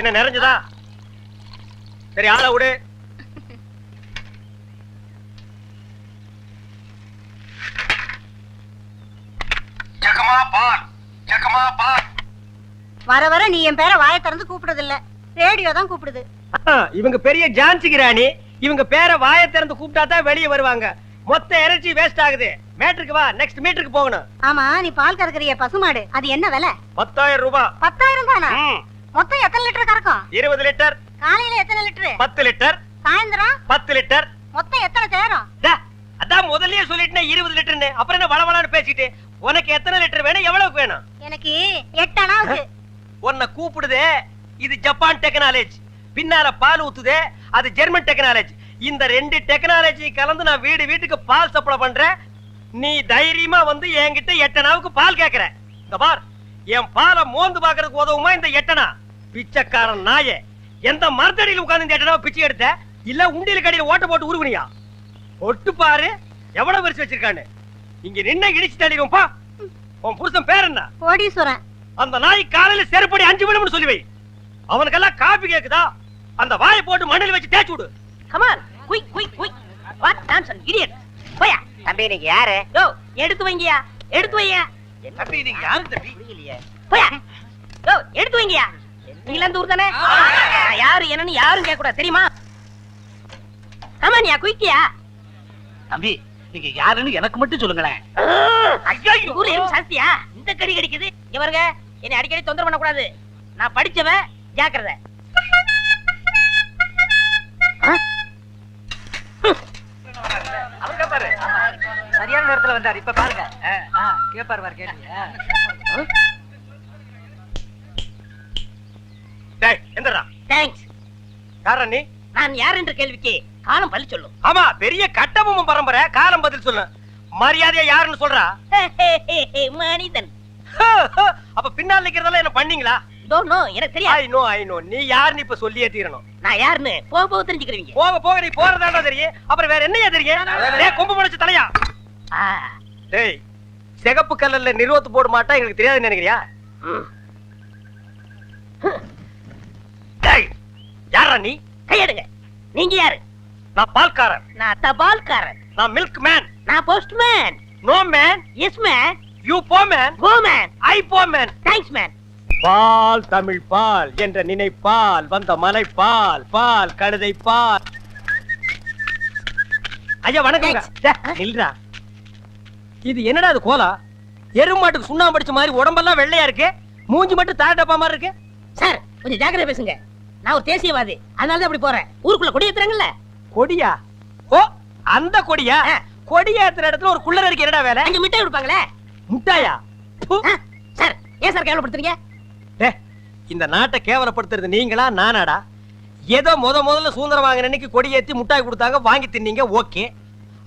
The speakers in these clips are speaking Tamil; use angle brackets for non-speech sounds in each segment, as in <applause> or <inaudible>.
என்ன நிறைஞ்சதா? சரி ஆளை விடு. வர வர நீ என் பேரை வாயை திறந்து கூப்பிடுறது இல்ல ரேடியோ தான் கூப்பிடுது. இவங்க பெரிய ஜான்சி ராணி. இவங்க பேரை வாயை திறந்து கூப்பிட்டா தான் வெளியே வருவாங்க. மொத்த எனர்ஜி வேஸ்ட் ஆகுது. மேட்ருக்கு வா நெக்ஸ்ட் மீட்டருக்கு போகணும். ஆமா நீ பால் கறக்குறிய பசுமாடு. அது என்ன விலை? பத்தாயிரம் ரூபாய் பத்தாயிரம் தானா? மொத்தம் எத்தனை லிட்டர் கறக்கும்? இருபது லிட்டர். காலையில எத்தனை லிட்டரு? பத்து லிட்டர். சாயந்தரம்? பத்து லிட்டர். மொத்தம் எத்தனை தேரும் டா, அதான் முதல்லயே சொல்லிட்டேன் இருபது லிட்டர்னு அப்புறம் என்ன வளவளான்னு பேசிட்டு உனக்கு எத்தனை லிட்டர் வேணும்? எவ்வளவுக்கு வேணும்? எனக்கு எட்டு உன்னை கூப்பிடுதே இது ஜப்பான் டெக்னாலஜி. பின்னால பால் ஊத்துதே அது ஜெர்மன் டெக்னாலஜி. இந்த ரெண்டு டெக்னாலஜி கலந்து நான் வீடு வீட்டுக்கு பால் சப்ளை பண்றேன். நீ தைரியமா வந்து என்கிட்ட எட்டனாவுக்கு பால் கேக்குற. இந்த பார் என் பாலை மோந்து பாக்குறதுக்கு உதவுமா இந்த எட்டனா? பிச்சைக்காரன் நாயே. எந்த மரத்தடியில் உட்கார்ந்து இந்த எட்டனாவை பிச்சை எடுத்த? இல்ல உண்டியல் கடையில் ஓட்ட போட்டு உருவனியா ஒட்டு பாரு எவ்வளவு வரிசை வச்சிருக்கான்னு. இங்க நின்ன இடிச்சு தள்ளிடும் பா. உன் புருஷன் பேர் என்ன? கோடீஸ்வரன். அந்த நாய் காலையில செருப்படி அஞ்சு விழும்னு சொல்லி வை. அவனுக்கெல்லாம் காபி கேக்குதா? அந்த வாயை போட்டு மண்ணில் வச்சு தேய்ச்சு விடு. Come on quick quick quick what nonsense idiot போயா. தம்பி நீங்க யாரு? யோ எடுத்து வைங்கயா. எடுத்து வையா. தம்பி நீங்க யாரு தம்பி? புரியலையே. போயா. யோ எடுத்து வைங்கயா. ஊர் தானே? நான் யாரு என்னன்னு யாரும் கேட்க கூடாது தெரியுமா? கமான்யா குயிக்கியா? தம்பி நீங்க யாருன்னு எனக்கு மட்டும் சொல்லுங்களேன். ஊர்ல எறும்பு சாஸ்தியா? இந்த கடி கடிக்குது. இங்க பாருங்க என்னை அடிக்கடி தொந்தரவு பண்ண கூடாது நான் படிச்சவன் ஜாக்கிரதை. சரியான நேரத்துல வந்தார். இப்ப பாருங்க. கேப்பாரு பாரு டேய் எந்திரா தேங்க்ஸ் யாரா நீ? நான் யார் என்ற கேள்விக்கு காலம் பள்ளி சொல்லும். ஆமா பெரிய கட்டபொம்மன் பரம்பரை காலம் பதில் சொல்லு. மரியாதையா யாருன்னு சொல்றா? மனிதன். அப்ப பின்னால் நிக்கிறதெல்லாம் என்ன பண்ணீங்களா? டோன்ட் நோ எனக்கு தெரியாது. ஐ நோ ஐ நோ நீ யாருன்னு இப்ப சொல்லியே தீரணும். நான் யாருன்னு? போக போக தெரிஞ்சுக்கிறீங்க போக போக நீ போறதாண்டா தெரியும். அப்புறம் வேற என்னையா தெரியும்? டேய் கொம்பு முளைச்ச தலையா? டேய் சிகப்பு கல்லல்ல நிறுவத்து போட மாட்டா எங்களுக்கு தெரியாதுன்னு நினைக்கிறியா? யாரா நீ? கையெடுங்க. நீங்க யாரு? நான் பால்காரன். நான் தபால்காரன் நான் மில்க் மேன் நான் postman no man yes man you போ மேன் கோ மேன் ஐ போ மேன் தேங்க்ஸ் மேன் பால் தமிழ் பால் என்ற நினைப்பால் வந்த மலை பால் பால் கழுதை பால். ஐயா வணக்கங்க. டே, நில்றா. இது என்னடா இது கோலா? எருமாட்டுக்கு சுண்ணாம்பு அடிச்ச மாதிரி உடம்பெல்லாம் வெள்ளையா இருக்கு? மூஞ்சி மட்டும் தார டப்பா மாதிரி இருக்கு? சார் கொஞ்சம் ஜாக்கிரதை பேசுங்க. நான் ஒரு தேசியவாதி. அதனால தான் அப்படி போறேன். ஊருக்குள்ள கொடி ஏத்துறாங்கல்ல? கொடியா? ஓ அந்த கொடியா? கொடி ஏத்துற இடத்துல ஒரு குள்ளர் இருக்கு. என்னடா வேலை? அங்க மிட்டாய் கொடுப்பாங்களே? முட்டாயா? சார் ஏன் சார் கேவலப்படுத்துறீங்க? டே, இந்த நாட்டை கேவலப்படுத்துறது நீங்களா நானாடா? ஏதோ முத முதல்ல சுதந்திரம் வாங்கின அன்னைக்கு கொடி ஏத்தி முட்டாய் கொடுத்தாங்க வாங்கி தின்னீங்க ஓகே.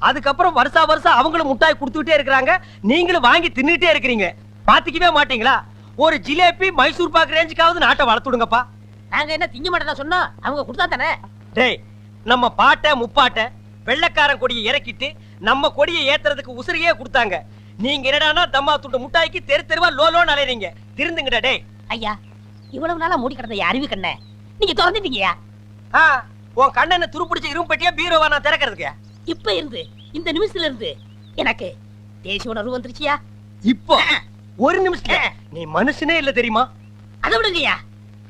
அதுக்கப்புறம் வருஷா வருஷம் அவங்களும் முட்டாய் கொடுத்துக்கிட்டே இருக்கிறாங்க நீங்களும் வாங்கி தின்னுட்டே இருக்கிறீங்க. பாத்துக்கவே மாட்டீங்களா? ஒரு ஜிலேபி மைசூர் பாக்கு ரேஞ்சுக்காவது நாட்டை வளர்த்துடுங்கப்பா நாங்க என்ன திங்க மாட்டேன் சொன்னோம். அவங்க கொடுத்தா தானே? டேய் நம்ம பாட்டை முப்பாட்டை வெள்ளைக்காரன் கொடியை இறக்கிட்டு நம்ம கொடியை ஏத்துறதுக்கு உசிரியே கொடுத்தாங்க. நீங்க என்னடான்னா தம்மா துண்டு முட்டாய்க்கு தெரு தெருவா லோ லோன்னு அலையறீங்க. திருந்துங்கடா டேய். ஐயா இவ்வளவு நாளா மூடி கிடந்த அறிவு கண்ண நீங்க திறந்துட்டீங்கயா ஆ, உன் கண்ணனை துருப்பிடிச்ச இரும்பு பெட்டியா பீரோவா நான் திறக்கிறதுக்கு? இப்ப இருந்து இந்த நிமிஷத்துல இருந்து எனக்கு தேசிய உணர்வு வந்துருச்சியா? இப்போ ஒரு நிமிஷத்துல. நீ மனுஷனே இல்ல தெரியுமா? அதை விடுங்கய்யா.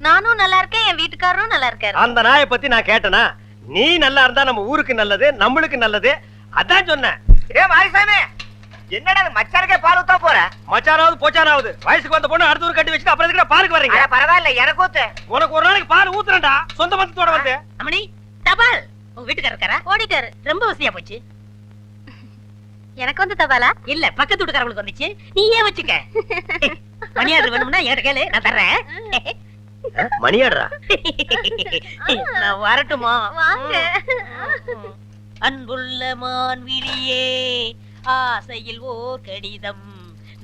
நானும் நல்லா இருக்கேன் என் வீட்டுக்காரரும் நல்லா இருக்காரு. அந்த நாயை பத்தி நான் கேட்டனா? நீ நல்லா இருந்தா நம்ம ஊருக்கு நல்லது நம்மளுக்கு நல்லது. அதான் சொன்னேன். ஏ மாரிசாமி என்னடா இது மச்சானுக்கே பால் ஊத்தா போற? மச்சானாவது போச்சானாவது. வயசுக்கு வந்த பொண்ணு அடுத்த ஊர் கட்டி வச்சுட்டு அப்புறம் எதுக்குடா பாருக்கு வர்றீங்க? அட பரவாயில்ல எனக்கு ஊத்து. உனக்கு ஒரு நாளைக்கு பால் ஊத்துறேன்டா. சொந்த பந்தத்தோட வந்து. அம்மணி தபால். உங்க வீட்டுக்காரர் இருக்காரா? ஓடிட்டாரு. ரொம்ப வசதியா போச்சு. எனக்கு வந்து தபாலா? இல்ல பக்கத்து வீட்டுக்காரங்களுக்கு வந்துச்சு. நீ ஏன் வச்சுக்க <laughs> மணியாடு வேணும்னா என்கிட்ட கேளு நான் தர்றேன். மணியாடுறா? நான் வரட்டுமா. அன்புள்ள மான்விழியே ஆசையில் ஓர் கடிதம்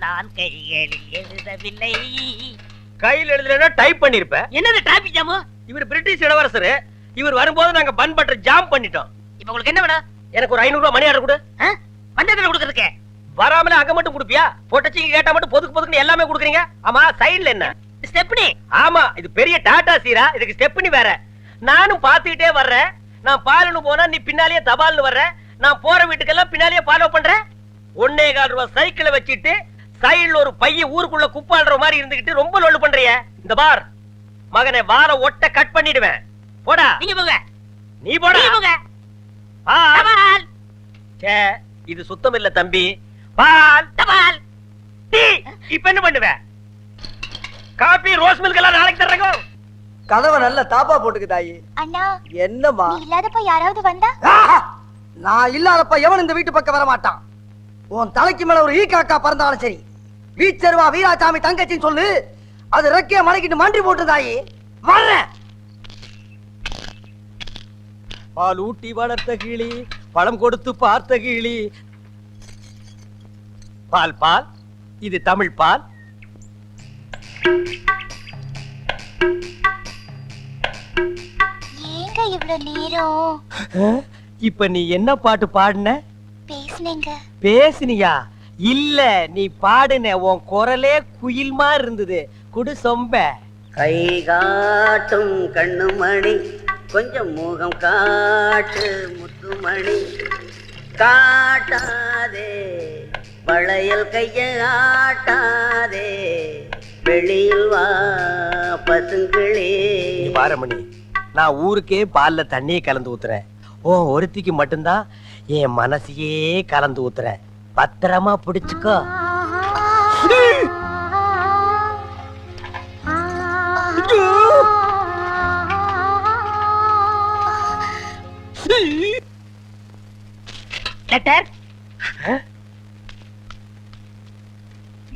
நான் கைகளில் எழுதவில்லை. கையில் எழுதலைன்னா டைப் பண்ணிருப்ப. என்னது டிராபிக் ஜாமு இவர் பிரிட்டிஷ் இளவரசர். இவர் வரும்போது நாங்க பன் பட்டர் ஜாம் பண்ணிட்டோம். இப்ப உங்களுக்கு என்ன வேணும்? எனக்கு ஒரு ஐநூறு ரூபாய் மணி ஆர்டர் கொடு வந்ததுல கொடுக்கறதுக்கு. வராமல அங்க மட்டும் கொடுப்பியா? பொட்டச்சிங்க கேட்டா மட்டும் பொதுக்கு பொதுக்குன்னு எல்லாமே கொடுக்குறீங்க. ஆமா சைடுல என்ன? ஸ்டெப்னி. ஆமா இது பெரிய டாடா சீரா இதுக்கு ஸ்டெப்னி வேற. நானும் பாத்துக்கிட்டே வர்றேன். நான் பாலுன்னு போனா நீ பின்னாலேயே தபால்னு வர்ற. நான் போற வீட்டுக்கெல்லாம் பின்னாலேயே ஃபாலோ பண்றேன் ஒன்னே கால் ரூபாய் சைக்கிளை வச்சுட்டு சைடுல ஒரு பைய ஊருக்குள்ள குப்பாடுற மாதிரி இருந்துகிட்டு ரொம்ப லொல்லு பண்றிய. இந்த பார் மகனை வார ஒட்ட கட் பண்ணிடுவேன். போடா. நீங்க போங்க. நீ போடா. போங்க. பால். ச்சே, இது சுத்தம் இல்ல தம்பி. பால். தபால். இப்ப என்ன பண்ணுவ? காபி ரோஸ் மில்க் எல்லாம் நாளைக்கு தர்றேங்க. கதவை நல்ல தாப்பா போட்டுக்கு தாயி. அண்ணா என்னம்மா? நீ இல்லாதப்ப யாராவது வந்தா? ஆஹா! நான் இல்லாதப்ப எவன் இந்த வீட்டு பக்கம் வர மாட்டான் உன் தலைக்கு மேல ஒரு ஈ காக்கா பறந்தாலும் சரி வீச்சருவா வீராசாமி தங்கச்சின்னு சொல்லு அது ரெக்கைய மலைக்கிட்டு மண்டி போட்டு தாயி. வர்றேன். பால் ஊட்டி வளர்த்த கிளி பழம் கொடுத்து பார்த்த கிளி. பால் பால்? இது தமிழ் பால்? ஏங்க இவ்ளோ நேரம்? இப்ப நீ என்ன பாட்டு பாடுன? பேசுனீங்க. பேசுனியா? இல்ல நீ பாடுன உன் குரலே குயில் மாதிரி இருந்தது. குடு சொம்ப. கை காட்டும் கண்ணுமணி கொஞ்சம் முகம் காட்டு முத்துமணி. காட்டாதே வளையல் கைய ஆட்டாதே வெளியில் வா பசுங்கிளே பாரமணி நான் ஊருக்கே பால்ல தண்ணியை கலந்து ஊத்துறேன். ஓ ஒருத்திக்கு மட்டும்தான் என் மனசையே கலந்து ஊத்துறேன். பத்திரமா பிடிச்சுக்கோ. லெட்டர்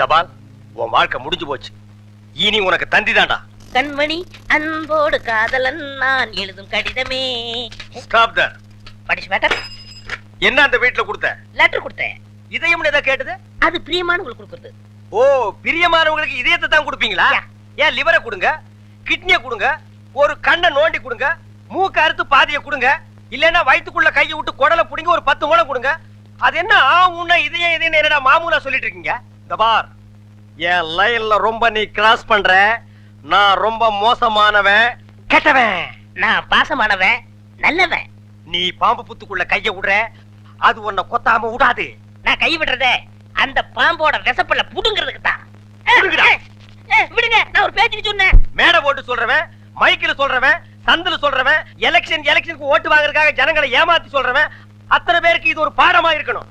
தபால் உன் வாழ்க்கை முடிஞ்சு போச்சு. இனி உனக்கு தந்தி தான்டா. கண்மணி அன்போடு காதலன் நான் எழுதும் கடிதமே. ஸ்டாப் தர் படிச்சு மேட்டர் என்ன அந்த வீட்டுல கொடுத்த? லெட்டர் கொடுத்தேன். இதயம்னு எதை கேட்டது? அது பிரியமானவங்களுக்கு கொடுக்குறது. ஓ பிரியமானவங்களுக்கு இதயத்தை தான் கொடுப்பீங்களா. ஏன் லிவரை கொடுங்க கிட்னியை கொடுங்க ஒரு கண்ணை நோண்டி கொடுங்க மூக்க அறுத்து பாதியை கொடுங்க இல்லைன்னா வயித்துக்குள்ள கையை விட்டு குடலை புடிங்க ஒரு பத்து மூலம் கொடுங்க. அது என்ன ஆ உன்ன இதயம் இதயம் என்னடா மாமூலா சொல்லிட்டு இருக்கீங்க? இந்த பார் என் லைன்ல ரொம்ப நீ கிராஸ் பண்ற. நான் ரொம்ப மோசமானவன் கெட்டவன். நான் பாசமானவன் நல்லவன். நீ பாம்பு புத்துக்குள்ள கைய விடுற. அது உன்னை கொத்தாம விடாது. நான் கை விடுறதே அந்த பாம்போட விசப்பல்ல புடுங்கிறதுக்கு தான். விடுங்க நான் ஒரு பேச்சுக்கு சொன்னேன். மேடை போட்டு சொல்றவன் மைக்கில் சொல்றவன் சந்தில சொல்றவன் எலெக்ஷன் எலெக்ஷனுக்கு ஓட்டு வாங்குறதுக்காக ஜனங்களை ஏமாத்தி சொல்றவன் அத்தனை பேருக்கு இது ஒரு பாடமா இருக்கணும்.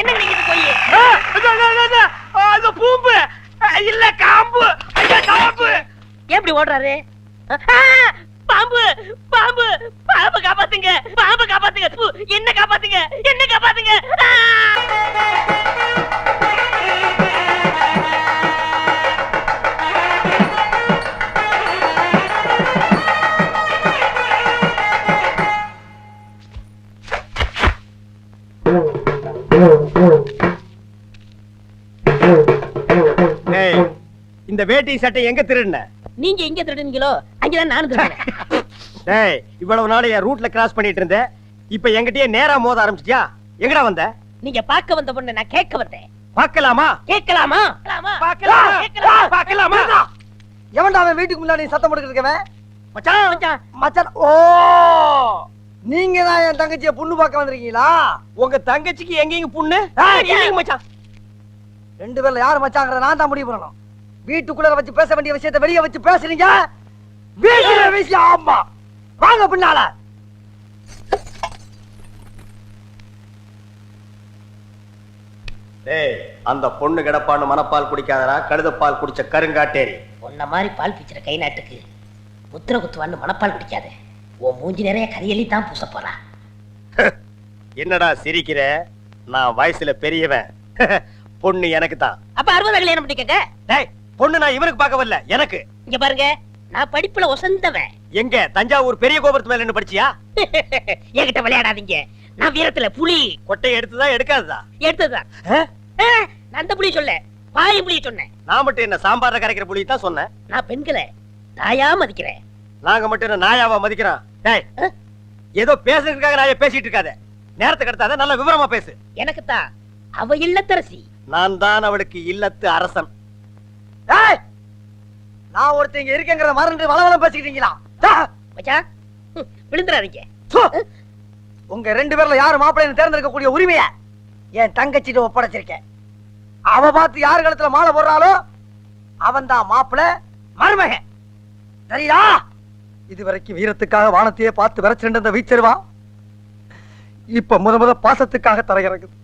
என்ன நீங்க இது போய் அது, பூம்பு. இல்ல காம்பு. ஐயா, காம்பு. எப்படி ஓடுறாரு? பாம்பு பாம்பு. பாம்பு காப்பாத்துங்க பாம்பு காப்பாத்துங்க. ப்பு, என்ன காப்பாத்துங்க என்ன காப்பாத்துங்க? இந்த வேட்டி சட்டை எங்க திருடின? நீங்க எங்க திருடுனீங்களோ அங்கதான் நானும் திருடுனேன் <laughs> டேய் இவ்வளவு நாள் என் ரூட்ல கிராஸ் பண்ணிட்டு இருந்தேன் இப்ப என்கிட்டயே நேரா மோத ஆரம்பிச்சிட்டியா? எங்கடா வந்த? நீங்க பார்க்க வந்த பொண்ணு நான் கேட்க வந்தேன். பார்க்கலாமா? கேட்கலாமா? பார்க்கலாமா? எவன்டா அவன் வீட்டுக்கு முன்னாடி சத்தம் போட்டுக்கிட்டு இருக்கவன்? மச்சான். மச்சான், மச்சான் ஓ! நீங்க தான் என் தங்கச்சிய பொண்ணு பார்க்க வந்திருக்கீங்களா? உங்க தங்கச்சிக்கு எங்கேயும் புண்ணு? மச்சான். ரெண்டு பேர்ல யார் மச்சாங்கிறத நான் தான் முடிவு பண்ணணும். வீட்டுக்குள்ள வச்சு பேச வேண்டிய விஷயத்தை வெளியே வச்சு பேசுறீங்க? வீட்டுல விஷயம் ஆமா. வாங்க பின்னால. டேய் அந்த பொண்ணு கிடப்பான்னு மனப்பால் குடிக்காதடா கழுதப்பால் குடிச்ச கருங்காட்டேரி. உன்ன மாதிரி பால் பிச்சுற கை நாட்டுக்கு முத்திர குத்துவான்னு மனப்பால் குடிக்காத. உன் மூஞ்சி நிறைய கரியலி தான் பூச போறா என்னடா சிரிக்கிற? நான் வயசுல பெரியவன். <laughs> பொண்ணு எனக்கு தான். அப்ப அறுபது கல்யாணம் பண்ணிக்கங்க? டேய் பொண்ணு நான் இவனுக்கு பார்க்க வரல எனக்கு. இங்க பாருங்க நான் படிப்புல ஒசந்தவன். எங்க தஞ்சாவூர் பெரிய கோபுரத்து மேல படிச்சியா? <laughs> என்கிட்ட விளையாடாதீங்க. நான் வீரத்துல புலி. கொட்டையை எடுத்துதா எடுக்காததா? எடுத்ததுதான் ஆ, நான் அந்த புலி சொல்ல பாய புலிய சொன்னேன். நான் மட்டும் என்ன சாம்பார்ல கரைக்கிற புலி தான் சொன்னேன். நான் பெண்களை தாயா மதிக்கிறேன். நாங்க மட்டும் என்ன நாயாவா மதிக்கிறோம்? டேய்? ஏதோ பேசுறதுக்காக நாய பேசிட்டு இருக்காத. நேரத்தை கடத்தாத நல்ல விவரமா பேசு. எனக்கு தான் அவ இல்லத்தரசி. நான் தான் அவளுக்கு இல்லத்து அரசன். நான் ஒருத்தன் இங்க இருக்கேங்கிறத மறந்து வளவளம் பேசிக்கிட்டீங்களா! மச்சான் விழுந்துறாதீங்க! உங்க ரெண்டு பேர்ல யாரு மாப்பிள்ளைன்னு தேர்ந்தெடுக்கக்கூடிய உரிமைய என் தங்கச்சிட்ட ஒப்படைச்சிருக்கேன். அவ பார்த்து யார் கழுத்துல மாலை போடுறாளோ அவன் தான் மாப்பிள்ள மருமகன். சரியா? இதுவரைக்கும் வீரத்துக்காக வானத்தையே பார்த்து விரைச்சிட்டு இருந்த வீச்சருவா இப்ப முத முத பாசத்துக்காக தரையிறங்குது.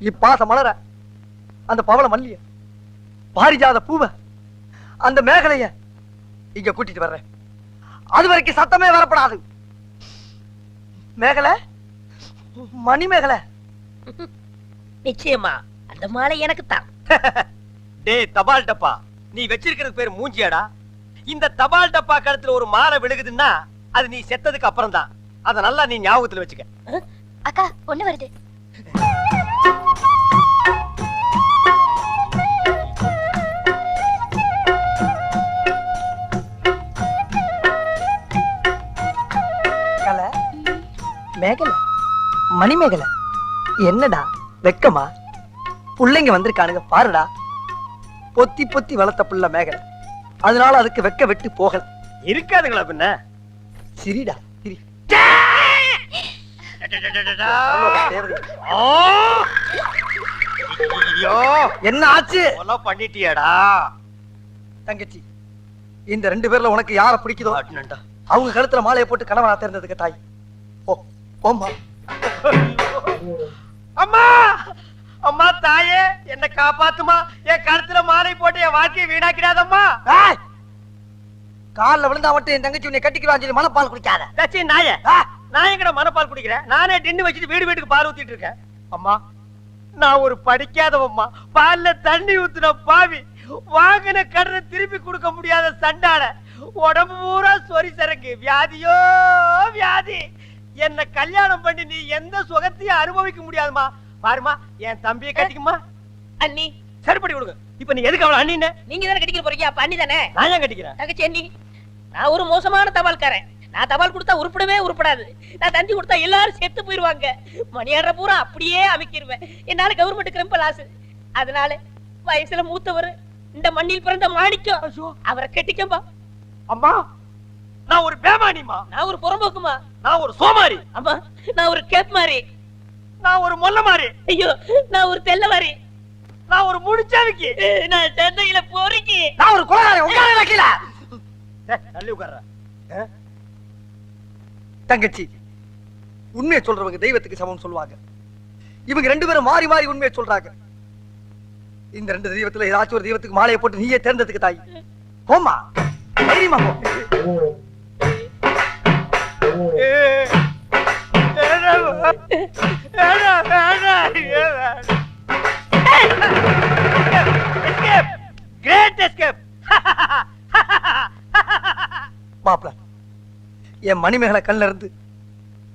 இப்பாசம் மலர அந்த பவள மல்லிய பாரிஜாத பூவ. அந்த மேகலைய இங்க கூட்டிட்டு வர்றேன். அது வரைக்கும் சத்தமே வரப்படாது. மேகலை மணி மேகலை நிச்சயமா அந்த மாலை எனக்கு தான் <laughs> டேய் தபால் டப்பா. நீ வச்சிருக்கிறது பேர் மூஞ்சியாடா. இந்த தபால் டப்பா கழுத்துல ஒரு மாலை விழுகுதுன்னா அது நீ செத்ததுக்கு அப்புறம் தான் அத நல்லா நீ ஞாபகத்துல வச்சுக்க. அக்கா பொண்ணு வருது. <laughs> மணி மேகலை என்னடா வெக்கமா? புள்ளைங்க வந்திருக்கானுங்க பாருடா. பொத்தி பொத்தி வளர்த்த புள்ள மேகலை. அதனால அதுக்கு வெக்க வெட்டு போகல. இருக்காதுங்களா பின்ன? சிரிடா சிரி. என்ன ஆச்சு? பண்ணிட்டியாடா. தங்கச்சி இந்த ரெண்டு பேர்ல உனக்கு யார பிடிக்குதோ. அவங்க கழுத்துல மாலையை போட்டு கணவனா தேர்ந்ததுக்கு தாய். ஓ போம்மா. <laughs> அம்மா! அம்மா தாயே என்ன காப்பாத்துமா? என் கழுத்துல மாலை போட்டு என் வாழ்க்கையை வீணாக்கிடாதம்மா! கால்ல விழுந்தா மட்டும் என் தங்கச்சி உன்னை கட்டிக்கிறான்னு சொல்லி மனப்பால் குடிக்காத. தச்சி நாயே. நான் எங்கட மனப்பால் குடிக்கிறேன்? நானே டின்னு வச்சுட்டு வீடு வீட்டுக்கு பால் ஊத்திட்டு இருக்கேன். அம்மா நான் ஒரு படிக்காதவம்மா. பால்ல தண்ணி ஊத்துன பாவி. வாங்கின கடனை திருப்பி கொடுக்க முடியாத சண்டாட உடம்பு பூரா சொறி சரக்கு. வியாதியோ வியாதி. என்ன கல்யாணம் பண்ணி நீ எந்த சுகத்தையும் அனுபவிக்க முடியாதுமா பாருமா என் தம்பியை கட்டிக்குமா அண்ணி. சரிப்படி கொடுங்க. இப்ப நீ எதுக்கு அவளை அண்ணின்னு? நீங்க தானே கட்டிக்க போறீங்க அப்ப அண்ணி தானே? நான் ஏன் கட்டிக்கிறேன்? தங்கச்சி அண்ணி நான் ஒரு மோசமான தபால்காரன். நான் தபால் கொடுத்தா உருப்படவே உருப்படாது. நான் தந்தி கொடுத்தா எல்லாரும் செத்து போயிருவாங்க. மணியாடுற பூரா அப்படியே அமைக்கிருவேன். என்னால கவர்மெண்ட் கிரம்ப லாஸ் அதனால வயசுல மூத்தவர் இந்த மண்ணில் பிறந்த மாணிக்கம். அவரை கட்டிக்கம்பா அம்மா நான் ஒரு பேமானிமா. நான் ஒரு புறம்போக்குமா? நான் ஒரு சோமாரி. அம்மா நான் ஒரு கேப் மாதிரி நான் ஒரு மொல்ல மாறி. ஐயோ நான் ஒரு தெல்ல மாதிரி நான் ஒரு முடிச்சாவிக்கு நான் சென்னையில போறீங்க நான் ஒரு குலகாரன் உட்கார வைக்கல. தள்ளி உட்கார்ற. தங்கச்சி உண்மையை சொல்றவங்க தெய்வத்துக்கு சமம் சொல்லுவாங்க. இவங்க ரெண்டு பேரும் மாறி மாறி உண்மையை சொல்றாங்க. இந்த ரெண்டு தெய்வத்துல ஏதாச்சும் ஒரு தெய்வத்துக்கு மாலையை போட்டு நீயே தேர்ந்ததுக்கு தாய். போமா தைரியமா போ. மணிமேகலை கண்ணில் இருந்து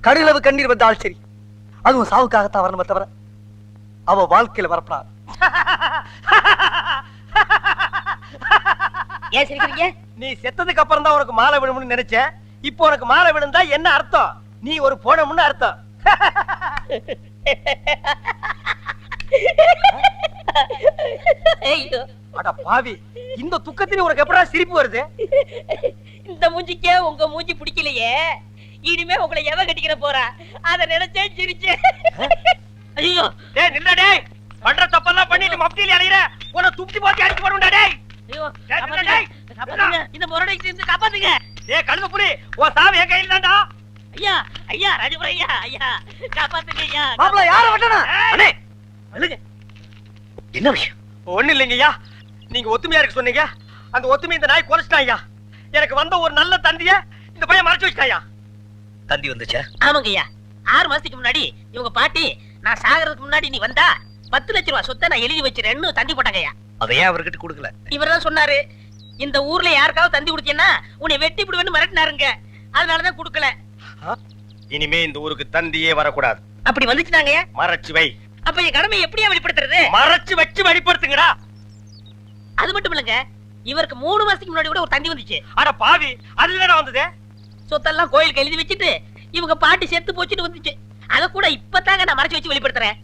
கடுகளவு கண்ணீர் வந்தால் சரி அதுவும் சாவுக்காகத்தான் வரணுமே தவிர அவ வாழ்க்கையில வரப்படாது. <laughs> ஏன் சிரிக்கிறீங்க? நீ செத்ததுக்கு அப்புறம் தான் உனக்கு மாலை விழும்னு நினைச்சேன் இப்போ உனக்கு மாலை விழுந்தா என்ன அர்த்தம்? நீ ஒரு போனமுன்னு அர்த்தம். <laughs> அட பாவி இந்த துக்கத்திலே உனக்கு எப்படா சிரிப்பு வருது? <laughs> இந்த மூஞ்சிக்கே உங்க மூஞ்சி பிடிக்கலையே. இனிமே உங்களை எவ கட்டிக்கிற போறா? அத நினைச்சேன் சிரிச்சேன். ஐயோ. டேய் நில்ல டேய். பண்ற தப்பெல்லாம் பண்ணிட்டு மப்டியில அலையிற உன்னை துப்பி போத்தி அடிச்சு போடுண்டா டேய். ஐயோ டேய், காப்பாத்துங்க டேய். காப்பாத்துங்க இந்த முரடைக்கு இருந்து காப்பாத்துங்க. டேய் கழுத புலி உன் சாவி என் கையில தான்டா. ஐயா ஐயா ராஜபுர ஐயா ஐயா. காப்பாத்துங்க ஐயா. மாப்பிள்ள யார வெட்டனா அண்ணே அழுங்க என்ன விஷயம்? ஒண்ணு இல்லைங்கய்யா. நீங்க ஒத்துமையா இருக்க சொன்னீங்க. அந்த ஒத்துமை இந்த நாய் குறைச்சிட்டாயா எனக்கு வந்த ஒரு நல்ல தந்திய இந்த பையன் மறைச்சு வச்சிட்டாயா? தந்தி வந்துச்சா? ஆமாங்க ஐயா ஆறு மாசத்துக்கு முன்னாடி இவங்க பாட்டி நான் சாகிறதுக்கு முன்னாடி நீ வந்தா பத்து லட்ச ரூபாய் சொத்தை நான் எழுதி வச்சிருன்னு தந்தி போட்டாங்க ஐயா அதை ஏன் அவர்கிட்ட கொடுக்கல. இவர் தான் சொன்னாரு இந்த ஊர்ல யாருக்காவது தந்தி கொடுத்தீங்கன்னா உன்னை வெட்டி விடுவேன்னு மிரட்டினாருங்க. அதனாலதான் கொடுக்கல. இனிமே இந்த ஊருக்கு தந்தியே வரக்கூடாது. அப்படி வந்துச்சுனாங்க மறைச்சு வை. அப்ப என் கடமை எப்படியா வெளிப்படுத்துறது? மறைச்சு வச்சு வெளிப்படுத்துங்கடா. அது மட்டும் இல்லங்க இவருக்கு மூணு மாசத்துக்கு முன்னாடி கூட ஒரு தந்தி வந்துச்சு. அட பாவி அதுல வந்தது? சொத்தெல்லாம் கோயிலுக்கு எழுதி வச்சுட்டு இவங்க பாட்டி செத்து போச்சுட்டு வந்துச்சு. அத கூட இப்பதாங்க நான் மறைச்சு வச்சு வெளிப்படுத்துறேன்.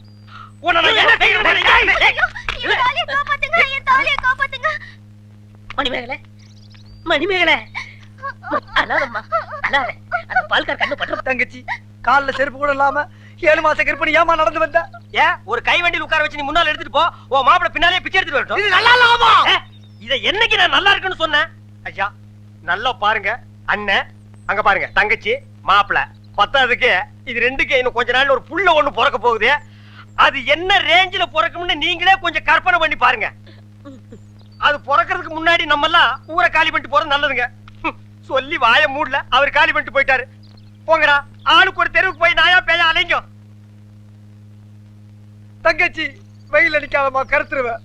மணிமேகலை மணிமேகலை. அந்த பால்கார் கண்ணு பட்டு தங்கச்சி கால்ல செருப்பு கூட இல்லாம ஏழு மாச கற்பனை ஏமா நடந்து வந்த? ஏன் ஒரு கை வண்டியில் உட்கார வச்சு நீ முன்னால எடுத்துட்டு போ. உன் மாப்பிள பின்னாலே பிச்சை எடுத்துட்டு வரட்டும். இது நல்லா இல்லாமா? இத என்னைக்கு நான் நல்லா இருக்குன்னு சொன்னேன்? ஐயா நல்லா பாருங்க. அண்ணன் அங்க பாருங்க தங்கச்சி மாப்பிள. பத்தாவதுக்கு இது ரெண்டுக்கு இன்னும் கொஞ்ச நாள் ஒரு புள்ள ஒண்ணு பிறக்க போகுது. அது என்ன ரேஞ்சில பிறக்கும்னு நீங்களே கொஞ்சம் கற்பனை பண்ணி பாருங்க. அது பிறக்கிறதுக்கு முன்னாடி நம்ம எல்லாம் ஊரை காலி பண்ணிட்டு போறது நல்லதுங்க. சொல்லி வாய மூடல. அவர் காலி பண்ணிட்டு போயிட்டாரு. போங்கடா. ஆளுக்கு ஒரு தெருவுக்கு போய் நாயா பேய அலைங்க. தங்கச்சி வெயில் அடிக்காதமா கருத்துருவேன்